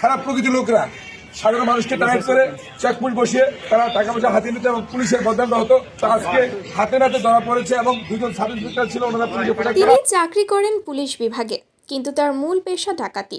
খারাপ প্রকৃতির লোকরা। সাধারণ মানুষকে টার্গেট করে চেকপোস্ট বসিয়ে তারা টাকা পয়সা হাতিয়ে নিতে এবং পুলিশের বদনাম হতো তা আজকে হাতে নাতে ধরা পড়েছে এবং দুজন সাব ইন্সপেক্টর ছিল ওনারা পুলিশে তিনি চাকরি করেন পুলিশ বিভাগে কিন্তু তার মূল পেশা ডাকাতি।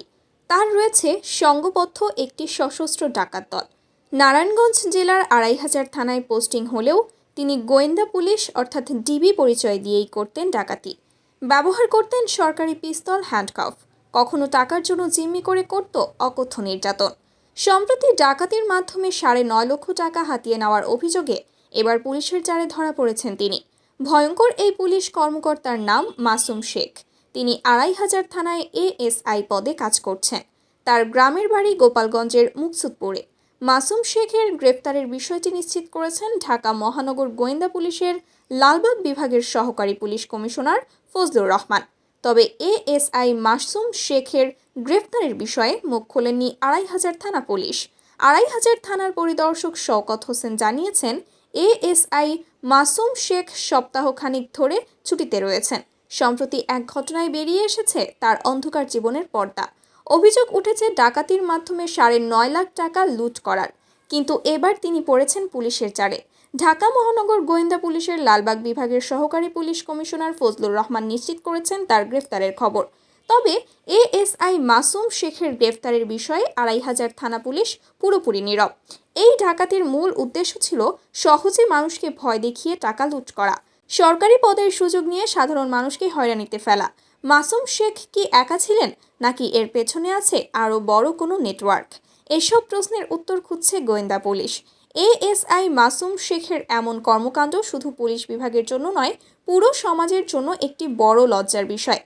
তার রয়েছে সংঘবদ্ধ একটি সশস্ত্র ডাকাত দল। নারায়ণগঞ্জ জেলার আড়াই হাজার থানায় পোস্টিং হলেও তিনি গোয়েন্দা পুলিশ অর্থাৎ ডিবি পরিচয় দিয়েই করতেন ডাকাতি। ব্যবহার করতেন সরকারি পিস্তল হ্যান্ডকাফ। কখনো টাকার জন্য জিম্মি করে করত অকথ্য নির্যাতন। সম্প্রতি ডাকাতির মাধ্যমে সাড়ে নয় লক্ষ টাকা হাতিয়ে নেওয়ার অভিযোগে এবার পুলিশের জালে ধরা পড়েছেন তিনি। ভয়ঙ্কর এই পুলিশ কর্মকর্তার নাম মাসুম শেখ। তিনি আড়াই হাজার থানায় এএসআই পদে কাজ করছেন। তার গ্রামের বাড়ি গোপালগঞ্জের মুকসুদপুরে। মাসুম শেখের গ্রেপ্তারের বিষয়টি নিশ্চিত করেছেন ঢাকা মহানগর গোয়েন্দা পুলিশের লালবাগ বিভাগের সহকারী পুলিশ কমিশনার ফজলুর রহমান। তবে এএসআই মাসুম শেখের গ্রেফতারের বিষয়ে মুখ খোলেননি আড়াই হাজার থানা পুলিশ। আড়াই হাজার থানার পরিদর্শক শওকত হোসেন জানিয়েছেন, এএসআই মাসুম শেখ সপ্তাহখানিক ধরে ছুটিতে রয়েছেন। সম্প্রতি এক ঘটনায় বেরিয়ে এসেছে তার অন্ধকার জীবনের পর্দা। অভিযোগ উঠেছে ডাকাতির মাধ্যমে সাড়ে নয় লাখ টাকা লুট করার। কিন্তু এবার তিনি পড়েছেন পুলিশের চারে। ঢাকা মহানগর গোয়েন্দা পুলিশের লালবাগ বিভাগের সহকারী পুলিশ কমিশনার ফজলুর রহমান নিশ্চিত করেছেন তার গ্রেফতারের খবর। তবে এএসআই মাসুম শেখের গ্রেফতারের বিষয়ে আড়াই হাজার থানা পুলিশ পুরোপুরি নীরব। এই ডাকাতির মূল উদ্দেশ্য ছিল সহজে মানুষকে ভয় দেখিয়ে টাকা লুট করা। সরকারি পদের সুযোগ নিয়ে সাধারণ মানুষকে হয়রানিতে ফেলা। মাসুম শেখ কি একা ছিলেন, নাকি এর পেছনে আছে আরও বড় কোনো নেটওয়ার্ক? এসব প্রশ্নের উত্তর খুঁজছে গোয়েন্দা পুলিশ। এএসআই মাসুম শেখের এমন কর্মকাণ্ড শুধু পুলিশ বিভাগের জন্য নয়, পুরো সমাজের জন্য একটি বড় লজ্জার বিষয়।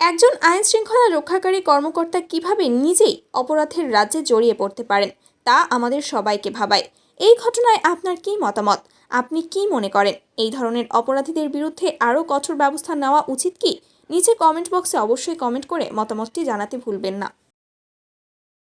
একজন আইন শৃঙ্খলা রক্ষাকারী কর্মকর্তা কীভাবে নিজেই অপরাধের রাজ্যে জড়িয়ে পড়তে পারেন, তা আমাদের সবাইকে ভাবায়। এই ঘটনায় আপনার কী মতামত? আপনি কি মনে করেন? এই ধরনের অপরাধীদের বিরুদ্ধে আরও কঠোর ব্যবস্থা নেওয়া উচিত কি? নিচে কমেন্ট বক্সে অবশ্যই কমেন্ট করে মতামতটি জানাতে ভুলবেন না।